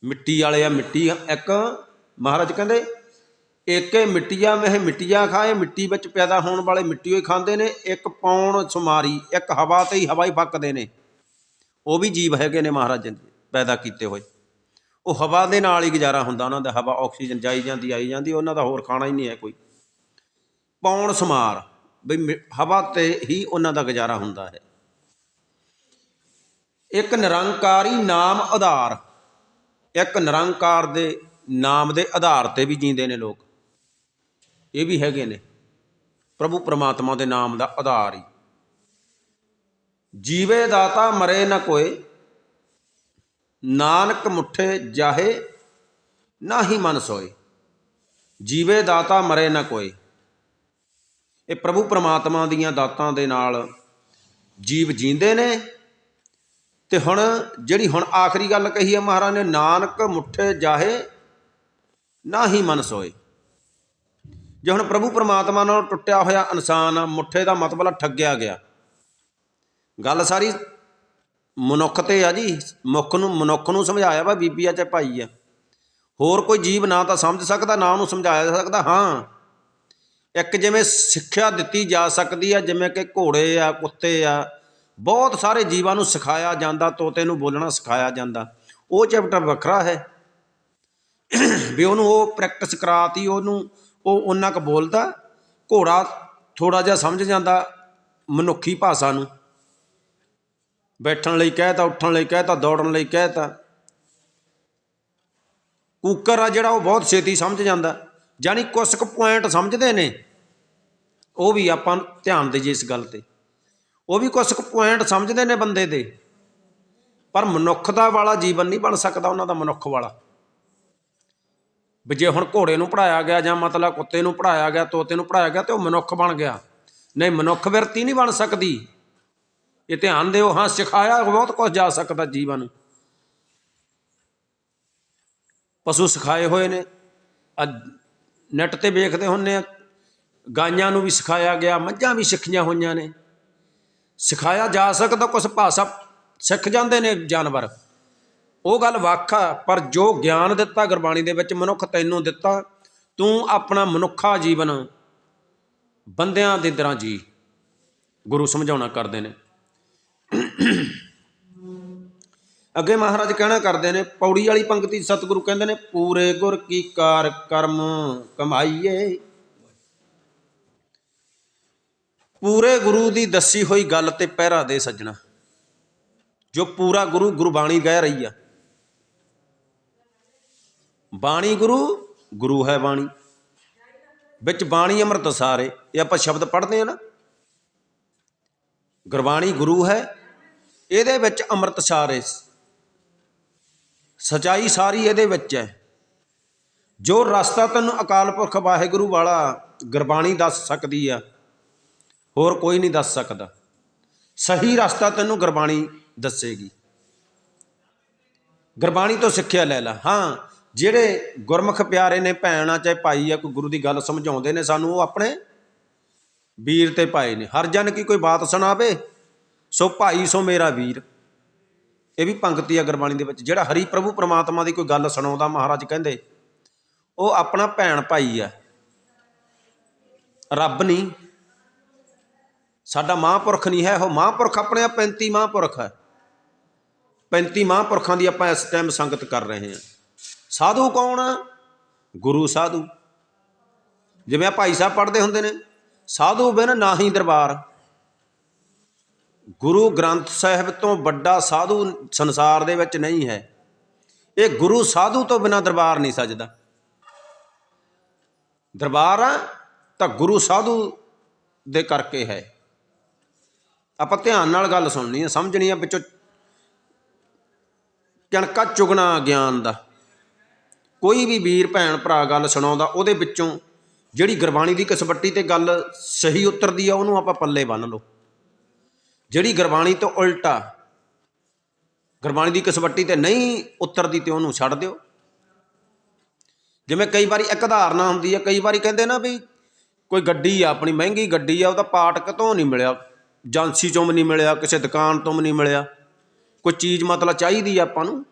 ਮਿੱਟੀ ਵਾਲੇ ਆ, ਮਿੱਟੀ ਇੱਕ ਮਹਾਰਾਜ ਕਹਿੰਦੇ ਏਕੇ ਮਿੱਟੀਆ ਮਹਿ ਮਿੱਟੀਆ ਖਾਏ, ਮਿੱਟੀ ਵਿੱਚ ਪੈਦਾ ਹੋਣ ਵਾਲੇ ਮਿੱਟੀ ਹੋਈ ਖਾਂਦੇ ਨੇ, ਇੱਕ ਪੌਣ ਸੁਮਾਰੀ, ਇੱਕ ਹਵਾ ਤੇ ਹੀ ਹਵਾ ਹੀ ਫੱਕਦੇ ਨੇ। ਉਹ ਵੀ ਜੀਵ ਹੈਗੇ ਨੇ ਮਹਾਰਾਜ ਜੀ, ਪੈਦਾ ਕੀਤੇ ਹੋਏ। ਉਹ ਹਵਾ ਦੇ ਨਾਲ ਹੀ ਗੁਜ਼ਾਰਾ ਹੁੰਦਾ ਉਹਨਾਂ ਦਾ, ਹਵਾ ਆਕਸੀਜਨ ਜਾਈ ਜਾਂਦੀ, ਆਈ ਜਾਂਦੀ, ਉਹਨਾਂ ਦਾ ਹੋਰ ਖਾਣਾ ਹੀ ਨਹੀਂ ਹੈ ਕੋਈ। ਪੌਣ ਸਮਾਰ ਵੀ ਮਿ- ਹਵਾ ਤੇ ਹੀ ਉਹਨਾਂ ਦਾ ਗੁਜ਼ਾਰਾ ਹੁੰਦਾ ਹੈ। ਇੱਕ ਨਿਰੰਕਾਰੀ ਨਾਮ ਆਧਾਰ, ਇੱਕ ਨਿਰੰਕਾਰ ਦੇ ਨਾਮ ਦੇ ਆਧਾਰ ਤੇ ਵੀ ਜੀਂਦੇ ਨੇ ਲੋਕ। ਇਹ ਵੀ ਹੈਗੇ ਨੇ। ਪ੍ਰਭੂ ਪ੍ਰਮਾਤਮਾ ਦੇ ਨਾਮ ਦਾ ਆਧਾਰ ਹੀ। ਜੀਵੇ ਦਾਤਾ ਮਰੇ ਨਾ ਕੋਏ, ਨਾਨਕ ਮੁੱਠੇ ਜਾਹੇ ਨਾ ਹੀ ਮਨ ਸੋਏ। ਜੀਵੇ ਦਾਤਾ ਮਰੇ ਨਾ ਕੋਏ ਇਹ ਪ੍ਰਭੂ ਪ੍ਰਮਾਤਮਾ ਦੀਆਂ ਦਾਤਾਂ ਦੇ ਨਾਲ ਜੀਵ ਜੀਂਦੇ ਨੇ। ਤੇ ਹੁਣ ਜਿਹੜੀ ਹੁਣ ਆਖਰੀ ਗੱਲ ਕਹੀ ਹੈ ਮਹਾਰਾਜ ਨੇ, ਨਾਨਕ ਮੁੱਠੇ ਜਾਹੇ ਨਾ ਹੀ ਮਨ ਸੋਏ। ਜੇ ਹੁਣ ਪ੍ਰਭੂ ਪ੍ਰਮਾਤਮਾ ਨਾਲ ਟੁੱਟਿਆ ਹੋਇਆ ਇਨਸਾਨ ਮੁੱਠੇ ਦਾ ਮਤਲਬ ਠੱਗਿਆ ਗਿਆ। ਗੱਲ ਸਾਰੀ ਮਨੁੱਖ ਤੇ ਆ ਜੀ, ਮੁੱਖ ਨੂੰ, ਮਨੁੱਖ ਨੂੰ ਸਮਝਾਇਆ ਵਾ ਬੀਬੀ ਆ ਚਾਹੇ ਭਾਈ ਆ। ਹੋਰ ਕੋਈ ਜੀਵ ਨਾ ਤਾਂ ਸਮਝ ਸਕਦਾ, ਨਾ ਉਹਨੂੰ ਸਮਝਾਇਆ ਜਾ ਸਕਦਾ, ਹਾਂ। ਇੱਕ ਜਿਵੇਂ ਸਿੱਖਿਆ ਦਿੱਤੀ ਜਾ ਸਕਦੀ ਆ, ਜਿਵੇਂ ਕਿ ਘੋੜੇ ਆ, ਕੁੱਤੇ ਆ, ਬਹੁਤ ਸਾਰੇ ਜੀਵਾਂ ਨੂੰ ਸਿਖਾਇਆ ਜਾਂਦਾ, ਤੋਤੇ ਨੂੰ ਬੋਲਣਾ ਸਿਖਾਇਆ ਜਾਂਦਾ। ਉਹ ਚੈਪਟਰ ਵੱਖਰਾ ਹੈ। ਵੀ ਉਹਨੂੰ ਉਹ ਪ੍ਰੈਕਟਿਸ ਕਰਾਤੀ, ਉਹਨੂੰ ਉਹ ਉਹਨਾਂ ਕੁ ਬੋਲਦਾ, ਘੋੜਾ ਥੋੜਾ ਜਿਹਾ ਸਮਝ ਜਾਂਦਾ ਮਨੁੱਖੀ ਭਾਸ਼ਾ ਨੂੰ। ਬੈਠਣ ਲਈ ਕਹਿਤਾ, ਉੱਠਣ ਲਈ ਕਹਿਤਾ, ਦੌੜਨ ਲਈ ਕਹਿਤਾ। ਕੁੱਕਰ ਆ ਜਿਹੜਾ ਉਹ ਬਹੁਤ ਛੇਤੀ ਸਮਝ ਜਾਂਦਾ। ਜਾਨੀ ਕੁਛ ਕੁ ਪੁਆਇੰਟ ਸਮਝਦੇ ਨੇ। ਉਹ ਵੀ ਆਪਾਂ ਧਿਆਨ ਦੇਈਏ ਇਸ ਗੱਲ ਤੇ। ਉਹ ਵੀ ਕੁਛ ਕੁ ਪੁਆਇੰਟ ਸਮਝਦੇ ਨੇ ਬੰਦੇ ਦੇ। ਪਰ ਮਨੁੱਖਤਾ ਵਾਲਾ ਜੀਵਨ ਨਹੀਂ ਬਣ ਸਕਦਾ ਉਹਨਾਂ ਦਾ ਮਨੁੱਖ ਵਾਲਾ। ਵੀ ਜੇ ਹੁਣ ਘੋੜੇ ਨੂੰ ਪੜਾਇਆ ਗਿਆ ਜਾਂ ਮਤਲਬ ਕੁੱਤੇ ਨੂੰ ਪੜਾਇਆ ਗਿਆ, ਤੋਤੇ ਨੂੰ ਪੜਾਇਆ ਗਿਆ ਤੇ ਉਹ ਮਨੁੱਖ ਬਣ ਗਿਆ। ਨਹੀਂ, ਮਨੁੱਖ ਵਿਰਤੀ ਨਹੀਂ ਬਣ ਸਕਦੀ। ਇਹ ਧਿਆਨ ਦਿਓ, ਹਾਂ, ਸਿਖਾਇਆ ਬਹੁਤ ਕੁਝ ਜਾ ਸਕਦਾ ਜੀਵਨ। ਪਸ਼ੂ ਸਿਖਾਏ ਹੋਏ ਨੇ। ਨੈੱਟ ਤੇ ਵੇਖਦੇ ਹੁੰਨੇ ਆ। ਗਾਈਆਂ ਨੂੰ ਵੀ ਸਿਖਾਇਆ ਗਿਆ, ਮੱਝਾਂ ਵੀ ਸਿੱਖੀਆਂ ਹੋਈਆਂ ਨੇ। ਸਿਖਾਇਆ ਜਾ ਸਕਦਾ ਕੁਝ ਭਾਸ਼ਾ ਸਿੱਖ ਜਾਂਦੇ ਨੇ ਜਾਨਵਰ। ਉਹ ਗੱਲ ਵੱਖ ਆ, ਪਰ ਜੋ ਗਿਆਨ ਦਿੱਤਾ ਗੁਰਬਾਣੀ ਦੇ ਵਿੱਚ, ਮਨੁੱਖ ਤੈਨੂੰ ਦਿੱਤਾ, ਤੂੰ ਆਪਣਾ ਮਨੁੱਖਾ ਜੀਵਨ ਬੰਦਿਆਂ ਦੇ ਤਰ੍ਹਾਂ ਜੀ। ਗੁਰੂ ਸਮਝਾਉਣਾ ਕਰਦੇ ਨੇ। ਅੱਗੇ ਮਹਾਰਾਜ ਕਹਿਣਾ ਕਰਦੇ ਨੇ, ਪੌੜੀ ਵਾਲੀ ਪੰਕਤੀ ਸਤਿਗੁਰੂ ਕਹਿੰਦੇ ਨੇ, ਪੂਰੇ ਗੁਰ ਕੀ ਕਾਰ ਕਰਮ ਕਮਾਈਏ। ਪੂਰੇ ਗੁਰੂ ਦੀ ਦੱਸੀ ਹੋਈ ਗੱਲ ਤੇ ਪਹਿਰਾ ਦੇ ਸੱਜਣਾ, ਜੋ ਪੂਰਾ ਗੁਰੂ ਗੁਰਬਾਣੀ ਕਹਿ ਰਹੀ ਆ। ਬਾਣੀ ਗੁਰੂ ਗੁਰੂ ਹੈ ਬਾਣੀ। ਵਿੱਚ ਬਾਣੀ ਅੰਮ੍ਰਿਤ ਸਾਰੇ, ਇਹ ਆਪਾਂ ਸ਼ਬਦ ਪੜ੍ਹਦੇ ਆ ਨਾ। ਗੁਰਬਾਣੀ ਗੁਰੂ ਹੈ, ਇਹਦੇ ਵਿੱਚ ਅੰਮ੍ਰਿਤ ਸਾਰੇ ਸਚਾਈ ਸਾਰੀ ਇਹਦੇ ਵਿੱਚ ਹੈ। ਜੋ ਰਸਤਾ ਤੈਨੂੰ ਅਕਾਲ ਪੁਰਖ ਵਾਹਿਗੁਰੂ ਵਾਲਾ ਗੁਰਬਾਣੀ ਦੱਸ ਸਕਦੀ ਆ, ਹੋਰ ਕੋਈ ਨਹੀਂ ਦੱਸ ਸਕਦਾ। ਸਹੀ ਰਸਤਾ ਤੈਨੂੰ ਗੁਰਬਾਣੀ ਦੱਸੇਗੀ। ਗੁਰਬਾਣੀ ਤੋਂ ਸਿੱਖਿਆ ਲੈ ਲੈ। ਹਾਂ, ਜਿਹੜੇ ਗੁਰਮੁਖ ਪਿਆਰੇ ਨੇ ਭੈਣਾਂ ਚਾਹੇ ਭਾਈ ਆ, ਕੋਈ ਗੁਰੂ ਦੀ ਗੱਲ ਸਮਝਾਉਂਦੇ ਨੇ ਸਾਨੂੰ, ਉਹ ਆਪਣੇ ਵੀਰ ਤੇ ਭਾਈ ਨੇ। ਹਰ ਜਨ ਕੀ ਕੋਈ ਬਾਤ ਸੁਣਾਵੇ, ਸੋ ਭਾਈ ਸੋ ਮੇਰਾ ਵੀਰ। ਇਹ ਵੀ ਪੰਕਤੀ ਆ ਗੁਰਬਾਣੀ ਦੇ ਵਿੱਚ, ਜਿਹੜਾ ਹਰੀ ਪ੍ਰਭੂ ਪ੍ਰਮਾਤਮਾ ਦੀ ਕੋਈ ਗੱਲ ਸੁਣਾਉਂਦਾ, ਮਹਾਰਾਜ ਕਹਿੰਦੇ, ਉਹ ਆਪਣਾ ਭੈਣ ਭਾਈ ਆ। ਰੱਬ ਨਹੀਂ। ਸਾਡਾ ਮਹਾਂਪੁਰਖ ਨਹੀਂ ਹੈ, ਉਹ ਮਹਾਂਪੁਰਖ ਆਪਣੇ ਆ 35 ਮਹਾਂਪੁਰਖ ਹੈ। 35 ਮਹਾਂਪੁਰਖਾਂ ਦੀ ਆਪਾਂ ਇਸ ਟਾਈਮ ਸੰਗਤ ਕਰ ਰਹੇ ਹਾਂ। ਸਾਧੂ ਕੌਣ ਗੁਰੂ ਸਾਧੂ। ਜਿਵੇਂ ਆ ਭਾਈ ਸਾਹਿਬ ਪੜ੍ਹਦੇ ਹੁੰਦੇ ਨੇ, ਸਾਧੂ ਬਿਨ ਨਾਹੀ ਦਰਬਾਰ। ਗੁਰੂ ਗ੍ਰੰਥ ਸਾਹਿਬ ਤੋਂ ਵੱਡਾ ਸਾਧੂ ਸੰਸਾਰ ਦੇ ਵਿੱਚ ਨਹੀਂ ਹੈ। ਇਹ ਗੁਰੂ ਸਾਧੂ ਤੋਂ ਬਿਨਾ ਦਰਬਾਰ ਨਹੀਂ ਸਜਦਾ। ਦਰਬਾਰ ਆ, ਤਾਂ ਗੁਰੂ ਸਾਧੂ ਦੇ ਕਰਕੇ ਹੈ। ਆਪਾਂ ਧਿਆਨ ਨਾਲ ਗੱਲ ਸੁਣਨੀ ਹੈ ਸਮਝਣੀ ਹੈ ਵਿੱਚੋਂ। ਕਣਕਾ ਚੁਗਣਾ ਗਿਆਨ ਦਾ। ਕੋਈ ਵੀ ਵੀਰ, ਭੈਣ, ਭਰਾ ਗੱਲ ਸੁਣਾਉਂਦਾ, ਉਹਦੇ ਵਿੱਚੋਂ ਜਿਹੜੀ ਗੁਰਬਾਣੀ ਦੀ ਕਸਬੱਟੀ ਤੇ ਗੱਲ ਸਹੀ ਉਤਰਦੀ ਆ, ਉਹਨੂੰ ਆਪਾਂ ਪੱਲੇ ਬੰਨ ਲਓ। ਜਿਹੜੀ ਗੁਰਬਾਣੀ ਤੋਂ ਉਲਟਾ ਗੁਰਬਾਣੀ ਦੀ ਕਸਵੱਟੀ ਤੇ ਨਹੀਂ ਉਤਰਦੀ ਤੇ ਉਹਨੂੰ ਛੱਡ ਦਿਓ। ਜਿਵੇਂ ਕਈ ਵਾਰੀ ਇੱਕ ਧਾਰਨਾ ਹੁੰਦੀ ਹੈ ਕਈ ਵਾਰੀ ਕਹਿੰਦੇ ਨਾ ਵੀ ਕੋਈ ਗੱਡੀ ਆ, ਆਪਣੀ ਮਹਿੰਗੀ ਗੱਡੀ ਆ, ਉਹਦਾ ਪਾਰਟ ਕਿਤੋਂ ਨਹੀਂ ਮਿਲਿਆ, ਏਜੰਸੀ ਚੋਂ ਵੀ ਨਹੀਂ ਮਿਲਿਆ, ਕਿਸੇ ਦੁਕਾਨ ਤੋਂ ਵੀ ਨਹੀਂ ਮਿਲਿਆ। ਕੋਈ ਚੀਜ਼ ਮਤਲਬ ਚਾਹੀਦੀ ਆ ਆਪਾਂ ਨੂੰ।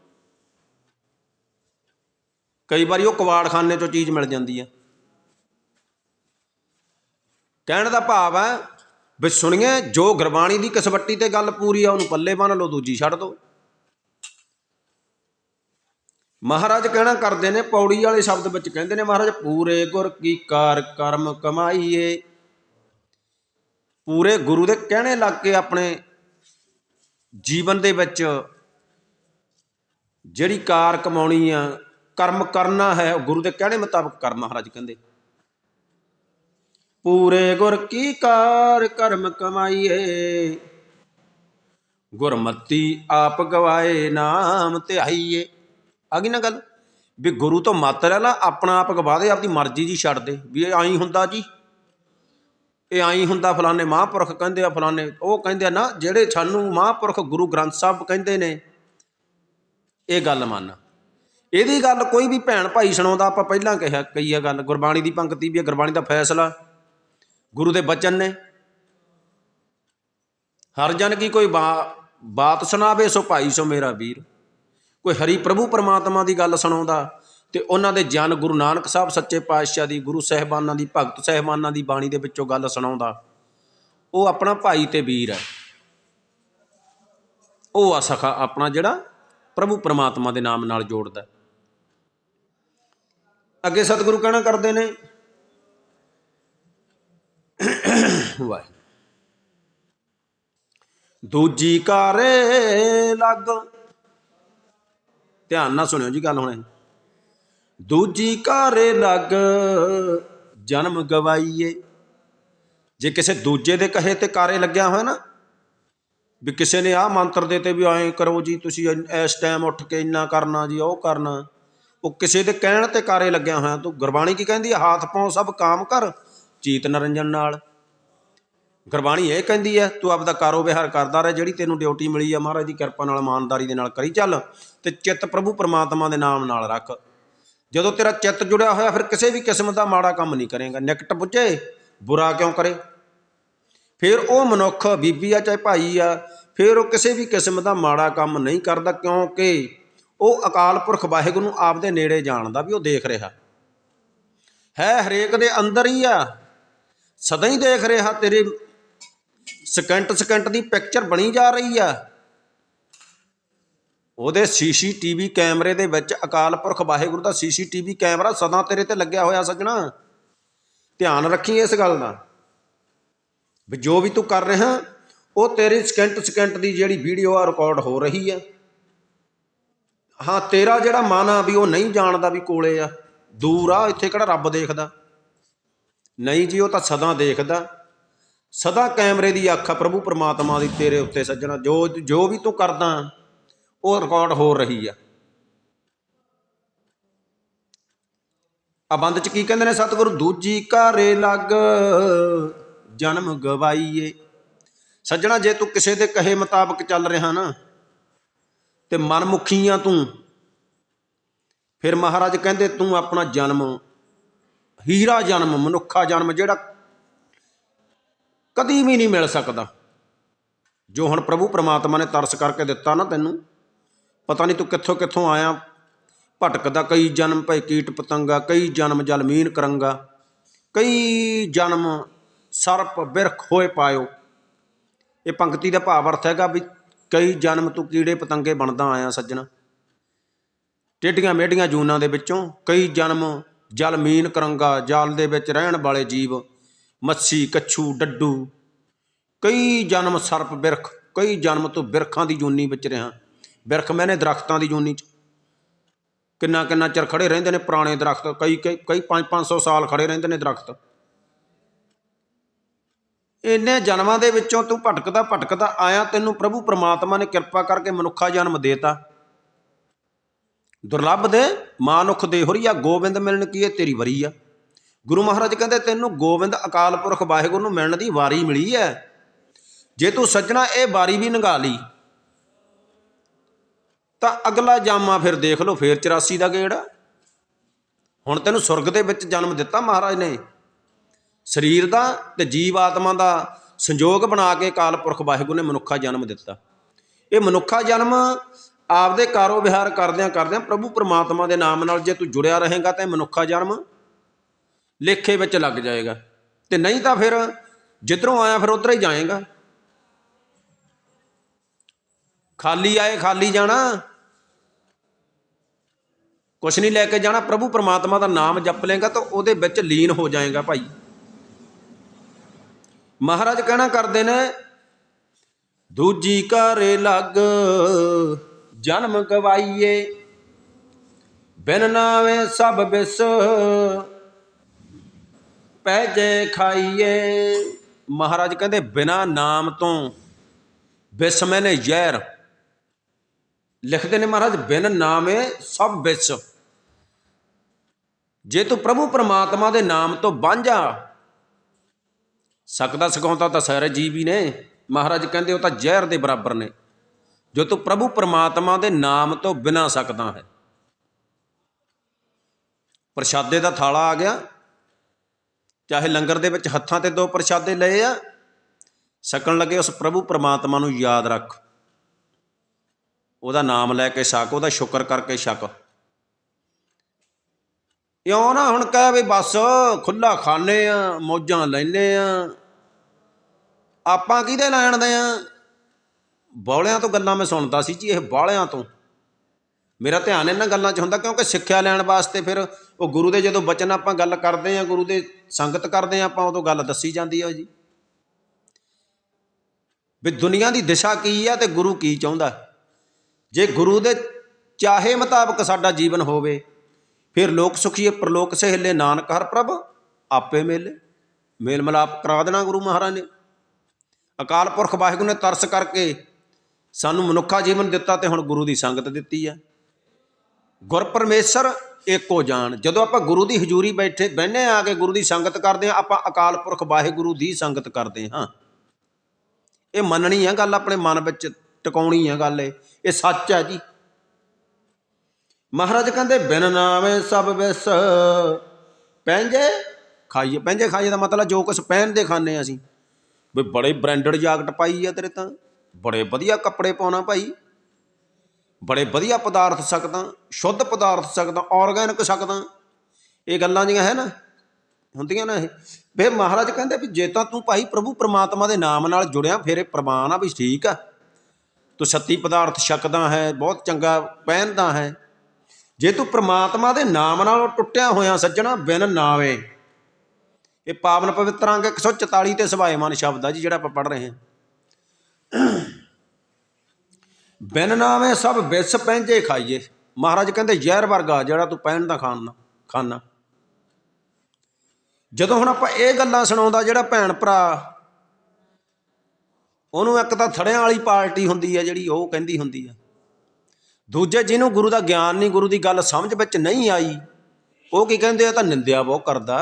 ਕਈ ਵਾਰੀ ਉਹ ਕਵਾੜਖਾਨੇ ਚੋਂ ਚੀਜ਼ ਮਿਲ ਜਾਂਦੀ ਆ। ਕਹਿਣ ਦਾ ਭਾਵ ਹੈ ਵੀ ਸੁਣੀਏ, ਜੋ ਗੁਰਬਾਣੀ ਦੀ ਕਸਵੱਟੀ ਤੇ ਗੱਲ ਪੂਰੀ ਆ, ਉਹਨੂੰ ਪੱਲੇ ਬੰਨ ਲਓ, ਦੂਜੀ ਛੱਡ ਦਿਓ ਮਹਾਰਾਜ ਕਹਿਣਾ ਕਰਦੇ ਨੇ, ਪੌੜੀ ਵਾਲੇ ਸ਼ਬਦ ਵਿੱਚ ਕਹਿੰਦੇ ਨੇ ਮਹਾਰਾਜ, ਪੂਰੇ ਗੁਰ ਕੀ ਕਾਰ ਕਰਮ ਕਮਾਈਏ। ਪੂਰੇ ਗੁਰੂ ਦੇ ਕਹਿਣੇ ਲੱਗ ਕੇ ਆਪਣੇ ਜੀਵਨ ਦੇ ਵਿੱਚ ਜਿਹੜੀ ਕਾਰ ਕਮਾਉਣੀ ਆ, ਕਰਮ ਕਰਨਾ ਹੈ, ਉਹ ਗੁਰੂ ਦੇ ਕਹਿਣੇ ਮੁਤਾਬਕ ਕਰ ਮਹਾਰਾਜ ਕਹਿੰਦੇ। ਪੂਰੇ ਗੁਰ ਕੀ ਕਾਰ ਕਰਮ ਕਮਾਈਏ। ਗੁਰਮਤੀ ਆਪ ਗਵਾਏ, ਨਾਮ ਧਿਆਈਏ। ਆ ਗਈ ਨਾ ਗੱਲ? ਵੀ ਗੁਰੂ ਤੋਂ ਮੱਤ ਲੈ ਲਾ, ਆਪਣਾ ਆਪ ਗਵਾ ਦੇ, ਆਪਦੀ ਮਰਜ਼ੀ ਜੀ ਛੱਡ ਦੇ। ਵੀ ਇਹ ਆਈ ਹੁੰਦਾ ਜੀ। ਇਹ ਆਈ ਹੁੰਦਾ ਫਲਾਣੇ ਮਹਾਂਪੁਰਖ ਕਹਿੰਦੇ ਆ, ਫਲਾਣੇ ਉਹ ਕਹਿੰਦੇ ਆ ਨਾ, ਜਿਹੜੇ ਸਾਨੂੰ ਮਹਾਂਪੁਰਖ ਗੁਰੂ ਗ੍ਰੰਥ ਸਾਹਿਬ ਕਹਿੰਦੇ ਨੇ, ਇਹ ਗੱਲ ਮੰਨ। ਇਹਦੀ ਗੱਲ ਕੋਈ ਵੀ ਭੈਣ ਭਾਈ ਸੁਣਾਉਂਦਾ, ਆਪਾਂ ਪਹਿਲਾਂ ਕਿਹਾ ਕਈ ਆ ਗੱਲ, ਗੁਰਬਾਣੀ ਦੀ ਪੰਕਤੀ ਵੀ ਹੈ ਗੁਰਬਾਣੀ ਦਾ ਫੈਸਲਾ। ਗੁਰੂ ਦੇ ਬਚਨ ਨੇ। ਹਰ ਜਨ ਕੀ ਕੋਈ ਬਾ- ਬਾਤ ਸੁਣਾਵੇ, ਸੋ ਭਾਈ ਸੋ ਮੇਰਾ ਵੀਰ। ਕੋਈ ਹਰੀ ਪ੍ਰਭੂ ਪਰਮਾਤਮਾ ਦੀ ਗੱਲ ਸੁਣਾਉਂਦਾ, ਤੇ ਉਹਨਾਂ ਦੇ ਜਨ ਗੁਰੂ ਨਾਨਕ ਸਾਹਿਬ ਸੱਚੇ ਪਾਤਸ਼ਾਹ ਦੀ, ਗੁਰੂ ਸਹਿਬਾਨਾਂ ਦੀ, ਭਗਤ ਸਹਿਬਾਨਾਂ ਦੀ ਬਾਣੀ ਦੇ ਵਿੱਚੋਂ ਗੱਲ ਸੁਣਾਉਂਦਾ। ਉਹ ਆਪਣਾ ਭਾਈ ਤੇ ਵੀਰ ਹੈ। ਉਹ ਆ ਸਖਾ ਆਪਣਾ ਜਿਹੜਾ ਪ੍ਰਭੂ ਪਰਮਾਤਮਾ ਦੇ ਨਾਮ ਨਾਲ ਜੋੜਦਾ। ਅੱਗੇ ਸਤਿਗੁਰੂ ਕਹਿਣਾ ਕਰਦੇ ਨੇ ਵਾਹ ਦੂਜੀ ਕਾਰੇ ਲੱਗ। ਧਿਆਨ ਨਾਲ ਸੁਣਿਓ ਜੀ ਗੱਲ ਹੁਣ ਦੂਜੀ ਕਾਰੇ ਲੱਗ, ਜਨਮ ਗਵਾਈਏ। ਜੇ ਕਿਸੇ ਦੂਜੇ ਦੇ ਕਹੇ ਤੇ ਕਾਰੇ ਲੱਗਿਆ ਹੋਇਆ ਨਾ, ਵੀ ਕਿਸੇ ਨੇ ਆਹ ਮੰਤਰ ਦੇ ਤੇ ਵੀ ਐਂ ਕਰੋ ਜੀ, ਤੁਸੀਂ ਇਸ ਟਾਈਮ ਉੱਠ ਕੇ ਇੰਨਾ ਕਰਨਾ ਜੀ, ਉਹ ਕਰਨਾ। ਉਹ ਕਿਸੇ ਦੇ ਕਹਿਣ ਤੇ ਕਾਰੇ ਲੱਗਿਆ ਹੋਇਆ, ਤੂੰ ਗੁਰਬਾਣੀ ਕੀ ਕਹਿੰਦੀ ਹੈ ਹਾਥ ਪਾਉ ਸਭ ਕਾਮ ਕਰ, ਚੀਤ ਨਰੰਜਨ ਨਾਲ। ਗੁਰਬਾਣੀ ਇਹ ਕਹਿੰਦੀ ਹੈ, ਤੂੰ ਆਪਦਾ ਕਾਰੋ ਵਿਹਾਰ ਕਰਦਾ ਰਹਿ, ਜਿਹੜੀ ਤੈਨੂੰ ਡਿਊਟੀ ਮਿਲੀ ਆ ਮਹਾਰਾਜ ਦੀ ਕਿਰਪਾ ਨਾਲ, ਇਮਾਨਦਾਰੀ ਦੇ ਨਾਲ ਕਰੀ ਚੱਲ ਤੇ ਚਿੱਤ ਪ੍ਰਭੂ ਪਰਮਾਤਮਾ ਦੇ ਨਾਮ ਨਾਲ ਰੱਖ। ਜਦੋਂ ਤੇਰਾ ਚਿੱਤ ਜੁੜਿਆ ਹੋਇਆ, ਫਿਰ ਕਿਸੇ ਵੀ ਕਿਸਮ ਦਾ ਮਾੜਾ ਕੰਮ ਨਹੀਂ ਕਰੇਗਾ। ਨਿਕਟ ਪੁੱਜੇ, ਬੁਰਾ ਕਿਉਂ ਕਰੇ? ਫਿਰ ਉਹ ਮਨੁੱਖ, ਬੀਬੀ ਆ ਚਾਹੇ ਭਾਈ ਆ, ਫਿਰ ਉਹ ਕਿਸੇ ਵੀ ਕਿਸਮ ਦਾ ਮਾੜਾ ਕੰਮ ਨਹੀਂ ਕਰਦਾ, ਕਿਉਂਕਿ ਉਹ ਅਕਾਲ ਪੁਰਖ ਵਾਹਿਗੁਰੂ ਨੂੰ ਆਪਦੇ ਨੇੜੇ ਜਾਣਦਾ ਵੀ ਉਹ ਦੇਖ ਰਿਹਾ। ਹੈ ਹਰੇਕ ਦੇ ਅੰਦਰ ਹੀ ਆ। ਸਦਾ ਹੀ ਦੇਖ ਰਿਹਾ ਤੇਰੇ ਸਕਿੰਟ ਸਕਿੰਟ ਦੀ ਪਿਕਚਰ ਬਣੀ ਜਾ ਰਹੀ ਆ। ਉਹਦੇ ਸੀਸੀਟੀਵੀ ਕੈਮਰੇ ਦੇ ਵਿੱਚ ਅਕਾਲ ਪੁਰਖ ਵਾਹਿਗੁਰੂ ਦਾ ਸੀਸੀਟੀਵੀ ਕੈਮਰਾ ਸਦਾ ਤੇਰੇ ਤੇ ਲੱਗਿਆ ਹੋਇਆ ਸੱਜਣਾ। ਧਿਆਨ ਰੱਖੀ ਇਸ ਗੱਲ ਦਾ। ਵੀ ਜੋ ਵੀ ਤੂੰ ਕਰ ਰਿਹਾ, ਉਹ ਤੇਰੀ ਸਕਿੰਟ ਸਕਿੰਟ ਦੀ ਜਿਹੜੀ ਵੀਡੀਓ ਆ ਰਿਕਾਰਡ ਹੋ ਰਹੀ ਆ। ਹਾਂ, ਤੇਰਾ ਜਿਹੜਾ ਮਨ ਆ ਵੀ ਉਹ ਨਹੀਂ ਜਾਣਦਾ ਵੀ ਕੋਲੇ ਆ। ਦੂਰ ਆ, ਇੱਥੇ ਕਿਹੜਾ ਰੱਬ ਦੇਖਦਾ। ਨਹੀਂ ਜੀ, ਉਹ ਤਾਂ ਸਦਾ ਦੇਖਦਾ। ਸਦਾ ਕੈਮਰੇ ਦੀ ਅੱਖ ਆ, ਪ੍ਰਭੂ ਪਰਮਾਤਮਾ ਦੀ ਤੇਰੇ ਉੱਤੇ ਸੱਜਣਾ। ਜੋ ਜੋ ਵੀ ਤੂੰ ਕਰਦਾ, ਉਹ ਰਿਕਾਰਡ ਹੋ ਰਹੀ ਆ। ਆ ਬੰਦ ਚ ਕੀ ਕਹਿੰਦੇ ਨੇ ਸਤਿਗੁਰੂ? ਦੂਜੀ ਘਾਰੇ ਲੱਗ ਜਨਮ ਗਵਾਈਏ। ਸੱਜਣਾ, ਜੇ ਤੂੰ ਕਿਸੇ ਦੇ ਕਹੇ ਮੁਤਾਬਕ ਚੱਲ ਰਿਹਾ ਨਾ, ਤੇ ਮਨਮੁਖੀ ਆ ਤੂੰ, ਫਿਰ ਮਹਾਰਾਜ ਕਹਿੰਦੇ ਤੂੰ ਆਪਣਾ ਜਨਮ, ਹੀਰਾ ਜਨਮ, ਮਨੁੱਖਾ ਜਨਮ, ਜਿਹੜਾ ਕਦੀ ਵੀ ਨਹੀਂ ਮਿਲ ਸਕਦਾ। ਜੋ ਹੁਣ ਪ੍ਰਭੂ ਪ੍ਰਮਾਤਮਾ ਨੇ ਤਰਸ ਕਰਕੇ ਦਿੱਤਾ ਨਾ ਤੈਨੂੰ, ਪਤਾ ਨਹੀਂ ਤੂੰ ਕਿੱਥੋਂ ਕਿੱਥੋਂ ਆਇਆ। ਭਟਕਦਾ ਕਈ ਜਨਮ ਭਈ ਕੀਟ ਪਤੰਗਾ, ਕਈ ਜਨਮ ਜਲਮੀਨ ਕਰੰਗਾ, ਕਈ ਜਨਮ ਸਰਪ ਬਿਰਖ ਹੋਏ ਪਾਇਓ। ਇਹ ਪੰਕਤੀ ਦਾ ਭਾਵ ਅਰਥ ਹੈਗਾ ਵੀ ਕਈ ਜਨਮ ਤੂੰ ਕੀੜੇ ਪਤੰਗੇ ਬਣਦਾ ਆਇਆ ਸੱਜਣਾ। ਟੇਡੀਆਂ ਮੇਡੀਆਂ ਜੂਨਾਂ ਦੇ ਵਿੱਚੋਂ ਕਈ ਜਨਮ ਜਲ ਮੀਨ ਕਰੰਗਾ, ਜਲ ਦੇ ਵਿੱਚ ਰਹਿਣ ਵਾਲੇ ਜੀਵ ਮੱਸੀ ਕੱਛੂ, ਡੱਡੂ। ਕਈ ਜਨਮ ਸਰਪ ਬਿਰਖ, ਕਈ ਜਨਮ ਤੋਂ ਬਿਰਖਾਂ ਦੀ ਜੂਨੀ ਵਿੱਚ ਰਿਹਾ। ਬਿਰਖ ਮੈਨੇ ਦਰਖਤਾਂ ਦੀ ਜੂਨੀ ਚ। ਕਿੰਨਾ ਕਿੰਨਾ ਚਿਰ ਖੜੇ ਰਹਿੰਦੇ ਨੇ ਪੁਰਾਣੇ ਦਰਖਤ? ਕਈ ਕਈ ਕਈ 5-500 ਸਾਲ ਖੜੇ ਰਹਿੰਦੇ ਨੇ ਦਰਖਤ। ਇੰਨੇ ਜਨਮਾਂ ਦੇ ਵਿੱਚੋਂ ਤੂੰ ਭਟਕਦਾ ਭਟਕਦਾ ਆਇਆ, ਤੈਨੂੰ ਪ੍ਰਭੂ ਪ੍ਰਮਾਤਮਾ ਨੇ ਕਿਰਪਾ ਕਰਕੇ ਮਨੁੱਖਾ ਜਨਮ ਦੇਤਾ। ਦੁਰਲੱਭ ਦੇ ਮਾਨੁਖ ਦੇ ਹੋਰੀਆ ਗੋਬਿੰਦ ਮਿਲਣ ਕੀ ਇਹ ਤੇਰੀ ਵਰੀ ਆ। ਗੁਰੂ ਮਹਾਰਾਜ ਕਹਿੰਦੇ, ਤੈਨੂੰ ਗੋਬਿੰਦ ਅਕਾਲ ਪੁਰਖ ਵਾਹਿਗੁਰੂ ਨੂੰ ਮਿਲਣ ਦੀ ਵਾਰੀ ਮਿਲੀ ਹੈ ਜੇ ਤੂੰ ਸੱਜਣਾ, ਇਹ ਵਾਰੀ ਵੀ ਨੰਗਾ ਲਈ। ਤਾਂ ਅਗਲਾ ਜਾਮਾ ਫਿਰ ਦੇਖ ਲਓ, ਫੇਰ 84 ਦਾ ਗੇੜ ਹੁਣ ਤੈਨੂੰ ਸੁਰਗ ਦੇ ਵਿੱਚ ਜਨਮ ਦਿੱਤਾ ਮਹਾਰਾਜ ਨੇ। ਸਰੀਰ ਦਾ ਤੇ ਜੀਵ ਆਤਮਾ ਦਾ ਸੰਯੋਗ ਬਣਾ ਕੇ ਕਾਲ ਪੁਰਖ ਵਾਹਿਗੁਰੂ ਨੇ ਮਨੁੱਖਾ ਜਨਮ ਦਿੱਤਾ। ਇਹ ਮਨੁੱਖਾ ਜਨਮ ਆਪਦੇ ਕਾਰੋ ਵਿਹਾਰ ਕਰਦਿਆਂ ਕਰਦਿਆਂ ਪ੍ਰਭੂ ਪਰਮਾਤਮਾ ਦੇ ਨਾਮ ਨਾਲ ਜੇ ਤੂੰ ਜੁੜਿਆ ਰਹੇਗਾ ਤਾਂ ਮਨੁੱਖਾ ਜਨਮ ਲੇਖੇ ਵਿੱਚ ਲੱਗ ਜਾਏਗਾ। ਤੇ ਨਹੀਂ ਤਾਂ ਫਿਰ ਜਿੱਧਰੋਂ ਆਇਆ ਫਿਰ ਉਧਰ ਹੀ ਜਾਏਗਾ। ਖਾਲੀ ਆਏ ਖਾਲੀ ਜਾਣਾ। ਕੁਛ ਨਹੀਂ ਲੈ ਕੇ ਜਾਣਾ, ਪ੍ਰਭੂ ਪਰਮਾਤਮਾ ਦਾ ਨਾਮ ਜਪ ਲੇਗਾ ਤਾਂ ਉਹਦੇ ਵਿੱਚ ਲੀਨ ਹੋ ਜਾਏਗਾ ਭਾਈ। ਮਹਾਰਾਜ ਕਹਿਣਾ ਕਰਦੇ ਨੇ, ਦੂਜੀ ਘਰੇ ਲੱਗ, ਜਨਮ ਗਵਾਈਏ, ਬਿਨ ਨਾਵੇਂ ਸਭ ਬਿਸ ਪੈ ਜੇ ਖਾਈਏ। ਮਹਾਰਾਜ ਕਹਿੰਦੇ, ਬਿਨਾ ਨਾਮ ਤੋਂ ਬਿਸ ਮੈਨੇ ਜ਼ਹਿਰ। ਲਿਖਦੇ ਨੇ ਮਹਾਰਾਜ, ਬਿਨ ਨਾਮੇ ਸਭ ਬਿਸ। ਜੇ ਤੂੰ ਪ੍ਰਭੂ ਪਰਮਾਤਮਾ ਦੇ ਨਾਮ ਤੋਂ ਵਾਂਝਾ ਸਕਦਾ ਸਿਖਾਉਂਦਾ ਤਾਂ ਸਾਰੇ ਜੀਵ ਹੀ ਨੇ। ਮਹਾਰਾਜ ਕਹਿੰਦੇ, ਉਹ ਤਾਂ ਜ਼ਹਿਰ ਦੇ ਬਰਾਬਰ ਨੇ। ਜੋ ਤੂੰ ਪ੍ਰਭੂ ਪਰਮਾਤਮਾ ਦੇ ਨਾਮ ਤੋਂ ਬਿਨਾ ਸਕਦਾ ਹੈ। ਪ੍ਰਸ਼ਾਦੇ ਦਾ ਥਾਲਾ ਆ ਗਿਆ। ਚਾਹੇ ਲੰਗਰ ਦੇ ਵਿੱਚ ਹੱਥਾਂ ਤੇ ਦੋ ਪ੍ਰਸ਼ਾਦੇ ਲਏ ਆ ਸਕਣ ਲੱਗੇ ਉਸ ਪ੍ਰਭੂ ਪਰਮਾਤਮਾ ਨੂੰ ਯਾਦ ਰੱਖ। ਉਹਦਾ ਨਾਮ ਲੈ ਕੇ ਛਕ, ਉਹਦਾ ਸ਼ੁਕਰ ਕਰਕੇ ਛਕ। ਇਉਂ ਨਾ ਹੁਣ ਕਹਿ ਵੀ ਬਸ ਖੁੱਲਾ ਖਾਣੇ ਆ, ਮੌਜਾਂ ਲੈਨੇ ਆ। ਆਪਾਂ ਕਿਹਦੇ ਲੈਣ ਦੇ ਆ? ਬੌਲਿਆਂ ਤੋਂ ਗੱਲਾਂ ਮੈਂ ਸੁਣਦਾ ਸੀ ਜੀ, ਇਹ ਬਾਲਿਆਂ ਤੋਂ। ਮੇਰਾ ਧਿਆਨ ਇਹਨਾਂ ਗੱਲਾਂ 'ਚ ਹੁੰਦਾ ਕਿਉਂਕਿ ਸਿੱਖਿਆ ਲੈਣ ਵਾਸਤੇ ਫਿਰ ਉਹ ਗੁਰੂ ਦੇ ਜਦੋਂ ਬਚਨ ਆਪਾਂ ਗੱਲ ਕਰਦੇ ਆ ਗੁਰੂ ਦੇ ਸੰਗਤ ਕਰਦੇ ਆ ਆਪਾਂ, ਉਦੋਂ ਗੱਲ ਦੱਸੀ ਜਾਂਦੀ ਆ ਜੀ। ਵੀ ਦੁਨੀਆ ਦੀ ਦਿਸ਼ਾ ਕੀ ਆ ਤੇ ਗੁਰੂ ਕੀ ਚਾਹੁੰਦਾ? ਜੇ ਗੁਰੂ ਦੇ ਚਾਹੇ ਮੁਤਾਬਕ ਸਾਡਾ ਜੀਵਨ ਹੋਵੇ, ਫਿਰ ਲੋਕ ਸੁਖੀਏ ਪ੍ਰਲੋਕ ਸਹਿਲੇ ਨਾਨਕ ਹਰ ਪ੍ਰਭ ਆਪੇ ਮੇਲੇ। ਮੇਲ ਮਿਲਾਪ ਕਰਾ ਦੇਣਾ ਗੁਰੂ ਮਹਾਰਾਜ ਨੇ। ਅਕਾਲ ਪੁਰਖ ਵਾਹਿਗੁਰੂ ਨੇ ਤਰਸ ਕਰਕੇ ਸਾਨੂੰ ਮਨੁੱਖਾ ਜੀਵਨ ਦਿੱਤਾ ਤੇ ਹੁਣ ਗੁਰੂ ਦੀ ਸੰਗਤ ਦਿੱਤੀ ਆ। ਗੁਰ ਪਰਮੇਸ਼ਰ ਏਕੋ ਜਾਣ ਜਦੋਂ ਆਪਾਂ ਗੁਰੂ ਦੀ ਹਜ਼ੂਰੀ ਬੈਠੇ ਬਹਿਨੇ ਆ ਕੇ ਗੁਰੂ ਦੀ ਸੰਗਤ ਕਰਦੇ ਆ ਆਪਾਂ ਅਕਾਲ ਪੁਰਖ ਵਾਹਿਗੁਰੂ ਦੀ ਸੰਗਤ ਕਰਦੇ ਹਾਂ। ਇਹ ਮੰਨਣੀ ਆ ਗੱਲ, ਆਪਣੇ ਮਨ ਵਿੱਚ ਟਿਕਾਉਣੀ ਆ ਗੱਲ ਇਹ। ਇਹ ਸੱਚ ਹੈ ਜੀ। ਮਹਾਰਾਜ ਕਹਿੰਦੇ, ਬਿਨ ਨਾਮੇ ਸਭ ਵਿਸ ਪੈਂਜੇ ਖਾਈਏ। ਪੈਂਜੇ ਖਾਈਏ ਦਾ ਮਤਲਬ ਜੋ ਕੁਛ ਪਹਿਨਦੇ ਖਾਣੇ ਅਸੀਂ। ਵੀ ਬੜੇ ਬ੍ਰਾਂਡਡ ਜਾਕਟ ਪਾਈ ਆ ਤੇਰੇ ਤਾਂ। ਬੜੇ ਵਧੀਆ ਕੱਪੜੇ ਪਾਉਣਾ ਭਾਈ। ਬੜੇ ਵਧੀਆ ਪਦਾਰਥ ਸਕਦਾ, ਸ਼ੁੱਧ ਪਦਾਰਥ ਸਕਦਾ ਆਰਗੈਨਿਕ ਸਕਦਾ। ਇਹ ਗੱਲਾਂ ਜੀਆਂ ਹੈ ਨਾ, ਹੁੰਦੀਆਂ ਨਾ ਇਹ। ਵੇ ਮਹਾਰਾਜ ਕਹਿੰਦੇ ਵੀ ਜੇ ਤਾਂ ਤੂੰ ਭਾਈ ਪ੍ਰਭੂ ਪ੍ਰਮਾਤਮਾ ਦੇ ਨਾਮ ਨਾਲ ਜੁੜਿਆ, ਫਿਰ ਇਹ ਪ੍ਰਮਾਣ ਆ ਵੀ ਠੀਕ ਆ। ਤੂੰ ਸੱਤੀ ਪਦਾਰਥ ਛਕਦਾ ਹੈ, ਬਹੁਤ ਚੰਗਾ ਪਹਿਨਦਾ ਹੈ। ਜੇ ਤੂੰ ਪ੍ਰਮਾਤਮਾ ਦੇ ਨਾਮ ਨਾਲ ਟੁੱਟਿਆ ਹੋਇਆ ਸੱਜਣਾ, ਬਿਨ ਨਾਵੇ। ਇਹ ਪਾਵਨ ਪਵਿੱਤਰ ਅੰਗ 144 ਤੇ ਸਵਾਏਮਾਨ ਸ਼ਬਦ ਆ ਜੀ, ਜਿਹੜਾ ਆਪਾਂ ਪੜ ਰਹੇ ਹਾਂ। ਬਿਨ ਨਾਵੇਂ ਸਭ ਵਿਸ ਪੈਂਜੇ ਖਾਈਏ। ਮਹਾਰਾਜ ਕਹਿੰਦੇ, ਜ਼ਹਿਰ ਵਰਗਾ ਜਿਹੜਾ ਤੂੰ ਪਹਿਨ ਦਾ ਖਾਣਾ ਖਾਣਾ ਜਦੋਂ ਹੁਣ ਆਪਾਂ ਇਹ ਗੱਲਾਂ ਸੁਣਾਉਂਦਾ, ਜਿਹੜਾ ਭੈਣ ਭਰਾ, ਉਹਨੂੰ ਇੱਕ ਤਾਂ ਥੜਿਆਂ ਵਾਲੀ ਪਾਰਟੀ ਹੁੰਦੀ ਹੈ ਜਿਹੜੀ ਉਹ ਕਹਿੰਦੀ ਹੁੰਦੀ ਆ। ਦੂਜੇ ਜਿਹਨੂੰ ਗੁਰੂ ਦਾ ਗਿਆਨ ਨਹੀਂ, ਗੁਰੂ ਦੀ ਗੱਲ ਸਮਝ ਵਿੱਚ ਨਹੀਂ ਆਈ, ਉਹ ਕੀ ਕਹਿੰਦੇ ਆ ਤਾਂ ਨਿੰਦਿਆ ਬਹੁਤ ਕਰਦਾ।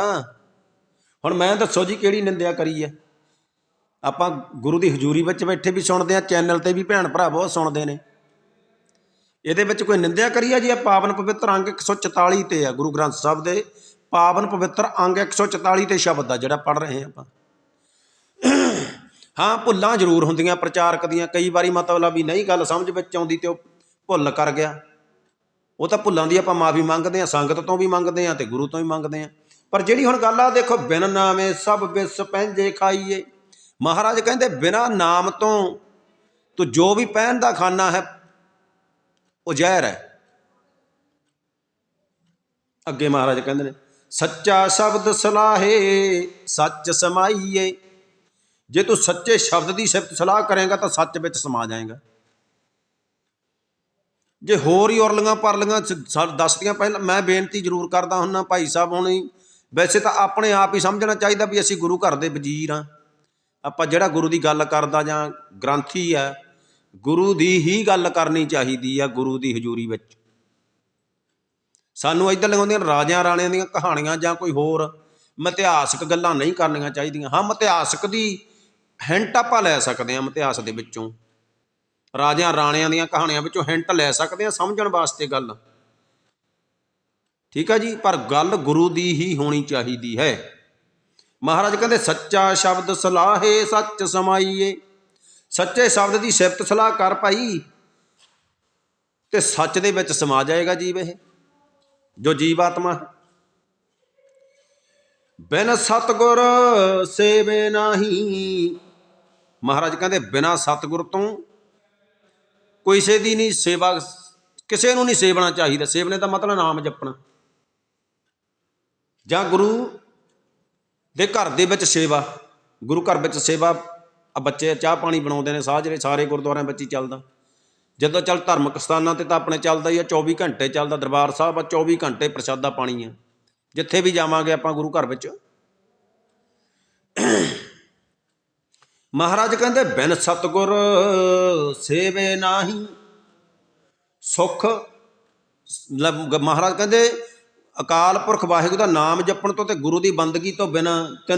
ਹੁਣ ਮੈਂ ਦੱਸੋ ਜੀ ਕਿਹੜੀ ਨਿੰਦਿਆ ਕਰੀ ਹੈ ਆਪਾਂ ਗੁਰੂ ਦੀ ਹਜ਼ੂਰੀ ਵਿੱਚ ਬੈਠੇ ਵੀ ਸੁਣਦੇ ਆ ਚੈਨਲ ਤੇ ਵੀ ਭੈਣ ਭਰਾ ਬਹੁਤ ਸੁਣਦੇ ਨੇ। ਇਹਦੇ ਵਿੱਚ ਕੋਈ ਨਿੰਦਿਆ ਕਰੀ ਜੀ? ਇਹ ਪਾਵਨ ਪਵਿੱਤਰ ਅੰਗ 144 ਤੇ ਆ, ਗੁਰੂ ਗ੍ਰੰਥ ਸਾਹਿਬ ਦੇ ਪਾਵਨ ਪਵਿੱਤਰ ਅੰਗ 144 ਤੇ ਸ਼ਬਦ ਆ ਜਿਹੜਾ ਪੜ ਰਹੇ ਆ ਆਪਾਂ। ਹਾਂ, ਭੁੱਲਾਂ ਜ਼ਰੂਰ ਹੁੰਦੀਆਂ ਪ੍ਰਚਾਰਕ ਦੀਆਂ। ਕਈ ਵਾਰੀ ਮਤਲਬ ਵੀ ਨਹੀਂ, ਗੱਲ ਸਮਝ ਵਿੱਚ ਆਉਂਦੀ ਤੇ ਉਹ ਭੁੱਲ ਕਰ ਗਿਆ। ਉਹ ਤਾਂ ਭੁੱਲਾਂ ਦੀ ਆਪਾਂ ਮਾਫੀ ਮੰਗਦੇ ਆ ਸੰਗਤ ਤੋਂ ਵੀ ਮੰਗਦੇ ਆ ਤੇ ਗੁਰੂ ਤੋਂ ਵੀ ਮੰਗਦੇ ਆ ਪਰ ਜਿਹੜੀ ਹੁਣ ਗੱਲ ਆ, ਦੇਖੋ, ਬਿਨ ਨਾਮੇ ਸਭ ਬਿਸ ਪਹਿੰਜੇ ਖਾਈਏ। ਮਹਾਰਾਜ ਕਹਿੰਦੇ, ਬਿਨਾ ਨਾਮ ਤੋਂ ਤੂੰ ਜੋ ਵੀ ਪਹਿਨ ਦਾ ਖਾਨਾ ਹੈ, ਉਹ ਜ਼ਹਿਰ ਹੈ। ਅੱਗੇ ਮਹਾਰਾਜ ਕਹਿੰਦੇ ਨੇ, ਸੱਚਾ ਸ਼ਬਦ ਸਲਾਹੇ, ਸੱਚ ਸਮਾਈਏ। ਜੇ ਤੂੰ ਸੱਚੇ ਸ਼ਬਦ ਦੀ ਸਿਫਤ ਸਲਾਹ ਕਰੇਗਾ, ਤਾਂ ਸੱਚ ਵਿੱਚ ਸਮਾ ਜਾਏਗਾ। ਜੇ ਹੋਰ ਹੀ ਉਰਲੀਆਂ ਪਰਲੀਆਂ ਦੱਸਦੀਆਂ ਪਹਿਲਾਂ, ਮੈਂ ਬੇਨਤੀ ਜ਼ਰੂਰ ਕਰਦਾ ਹੁੰਨਾ ਭਾਈ ਸਾਹਿਬ ਹੁਣੀ। ਵੈਸੇ ਤਾਂ ਆਪਣੇ ਆਪ ਹੀ ਸਮਝਣਾ ਚਾਹੀਦਾ ਵੀ ਅਸੀਂ ਗੁਰੂ ਘਰ ਦੇ ਵਜ਼ੀਰ ਆ ਆਪਾਂ ਜਿਹੜਾ ਗੁਰੂ ਦੀ ਗੱਲ ਕਰਦਾ ਜਾਂ ਗ੍ਰੰਥੀ ਆ ਗੁਰੂ ਦੀ ਹੀ ਗੱਲ ਕਰਨੀ ਚਾਹੀਦੀ ਆ ਗੁਰੂ ਦੀ ਹਜ਼ੂਰੀ ਵਿੱਚ। ਸਾਨੂੰ ਇੱਧਰ ਲਗਾਉਂਦੀਆਂ ਰਾਜਿਆਂ ਰਾਣਿਆਂ ਦੀਆਂ ਕਹਾਣੀਆਂ ਜਾਂ ਕੋਈ ਹੋਰ ਮਿਥਿਹਾਸਕ ਗੱਲਾਂ ਨਹੀਂ ਕਰਨੀਆਂ ਚਾਹੀਦੀਆਂ। ਹਾਂ, ਮਿਥਿਹਾਸਕ ਦੀ ਹਿੰਟ ਆਪਾਂ ਲੈ ਸਕਦੇ ਹਾਂ ਮਿਥਿਹਾਸ ਦੇ ਵਿੱਚੋਂ। ਰਾਜਿਆਂ ਰਾਣਿਆਂ ਦੀਆਂ ਕਹਾਣੀਆਂ ਵਿੱਚੋਂ ਹਿੰਟ ਲੈ ਸਕਦੇ ਹਾਂ ਸਮਝਣ ਵਾਸਤੇ ਗੱਲ। ਠੀਕ ਆ ਜੀ, ਪਰ ਗੱਲ ਗੁਰੂ ਦੀ ਹੀ ਹੋਣੀ ਚਾਹੀਦੀ ਹੈ। ਮਹਾਰਾਜ ਕਹਿੰਦੇ, ਸੱਚਾ ਸ਼ਬਦ ਸਲਾਹੇ ਸੱਚ ਸਮਾਈਏ। ਸੱਚੇ ਸ਼ਬਦ ਦੀ ਸਿਫਤ ਸਲਾਹ ਕਰ ਭਾਈ। ਤੇ ਸੱਚ ਦੇ ਵਿੱਚ ਸਮਾ ਜਾਏਗਾ ਜੀਵ ਇਹ, ਜੋ ਜੀਵ ਆਤਮਾ ਹੈ। ਬਿਨ ਸਤਗੁਰ ਸੇਵੇ ਨਹੀਂ। ਮਹਾਰਾਜ ਕਹਿੰਦੇ, ਬਿਨਾ ਸਤਗੁਰ ਤੋਂ ਕਿਸੇ ਦੀ ਨਹੀਂ ਸੇਵਾ, ਕਿਸੇ ਨੂੰ ਨਹੀਂ ਸੇਵਣਾ ਚਾਹੀਦਾ। ਸੇਵਨੇ ਦਾ ਮਤਲਬ ਨਾਮ ਜਪਣਾ। ਜਾਂ ਗੁਰੂ ਦੇ ਘਰ ਦੇ ਵਿੱਚ ਸੇਵਾ, ਗੁਰੂ ਘਰ ਵਿੱਚ ਸੇਵਾ, ਆ ਬੱਚੇ ਚਾਹ ਪਾਣੀ ਬਣਾਉਂਦੇ ਨੇ ਸਾਜਰੇ ਸਾਰੇ ਗੁਰਦੁਆਰਿਆਂ ਵਿੱਚ ਹੀ ਚੱਲਦਾ। ਜਦੋਂ ਚੱਲ ਧਾਰਮਿਕ ਸਥਾਨਾਂ ਤੇ ਤਾਂ ਆਪਣੇ ਚੱਲਦਾ ਹੀ ਆ 24 ਘੰਟੇ ਚੱਲਦਾ, ਦਰਬਾਰ ਸਾਹਿਬ ਆ 24 ਘੰਟੇ ਪ੍ਰਸ਼ਾਦਾ ਪਾਣੀ ਆ। ਜਿੱਥੇ ਵੀ ਜਾਵਾਂਗੇ ਆਪਾਂ ਗੁਰੂ ਘਰ ਵਿੱਚ। ਮਹਾਰਾਜ ਕਹਿੰਦੇ, ਬਿਨ ਸਤਗੁਰ ਸੇਵੇ ਨਾਹੀ, ਸੁਖ, ਲ- ਮਹਾਰਾਜ ਕਹਿੰਦੇ ਅਕਾਲ ਪੁਰਖ ਵਾਹਿਗੁਰੂ ਦਾ ਨਾਮ ਜਪਣ ਤੋਂ ਤੇ ਗੁਰੂ ਦੀ ਬੰਦਗੀ ਤੋਂ ਬਿਨਾਂ